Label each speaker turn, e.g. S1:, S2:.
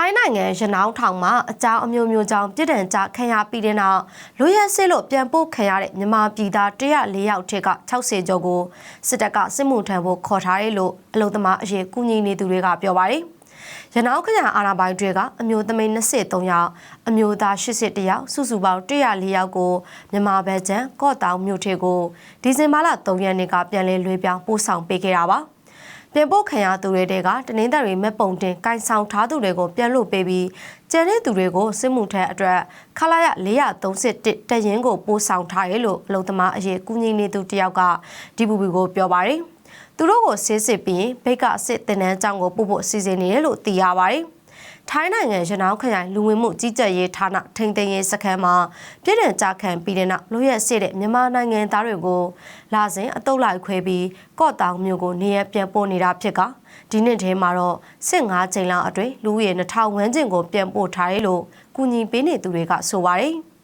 S1: ထိုင်းနိုင်ငံရနောင်းထောင်မှာအကြောင်းအမျိုးမျိုးကြောင့်ပြည်ဒဏ်ကြခံရပြီးတဲ့နောက်လူရဲစစ်လို့ပြန်ပို့ခံရတဲ့မြန်မာပြည်သား104ယောက်ထက်က60ကျော်ကိုစစ်တပ်ကစစ်မှုထမ်းဖို့ခေါ်ထားတယ်လို့အလုံသမားအရေးကူညီနေသူတွေကပြောပါတယ်။ရနောင်းခရိုင်အာဏာပိုင်တွေကအမျိုးသမီး23ယောက်အမျိုးသား81ယောက်စုစုပေါင်း104ယောက်ကိုမြန်မာဘက်ကျန်ကော့တောင်မြို့ထေကိုဒီဇင်ဘာလ3ရက်နေ့ကပြန်လည်လွှဲပြောင်းပို့ဆောင်ပေးခဲ့တာပါ။ ပြန်ပို့ခံရသူတွေတဲကတနင်္သာရီမဲ့ပုံတင်ကင်ဆောင်ထားသူတွေကိုပြန်လို့ပေးပြီးကျန်တဲ့သူတွေကိုစစ်မှုထမ်းအတွက်ခလာရ431တရင်ကိုပို့ဆောင်ထားရလို့အလုံသမားအရေးကူညီနေသူတယောက်ကဒီပူပီကိုပြောပါတယ်သူတို့ကိုဆေးစစ်ပြီးဘိတ်ကအစ်စ်တင်တန်းကြောင်းကိုပို့ဖို့စီစဉ်နေတယ်လို့သိရပါတယ် ထိုင်းနိုင်ငံရနောင်းခရိုင်လူဝင်မှုကြီးကြပ်ရေးဌာနထိန်းသိမ်းရေးစခန်းမှာပြည်ထန်ကြခံပြီးတဲ့နောက်လူရက်စစ်တဲ့မြန်မာနိုင်ငံသားတွေကိုလာစဉ်အတုပ်လိုက်ခွဲပြီးကော့တောင်မြို့ကိုနေရပြန်ပို့နေတာဖြစ်ကဒီနှစ်ထဲမှာတော့စစ်၅ချိန်လောက်အတွင်းလူဦးရေ2000ဝန်းကျင်ကိုပြန်ပို့ထားတယ်လို့ကူညီပေးနေသူတွေကဆိုပါတယ်။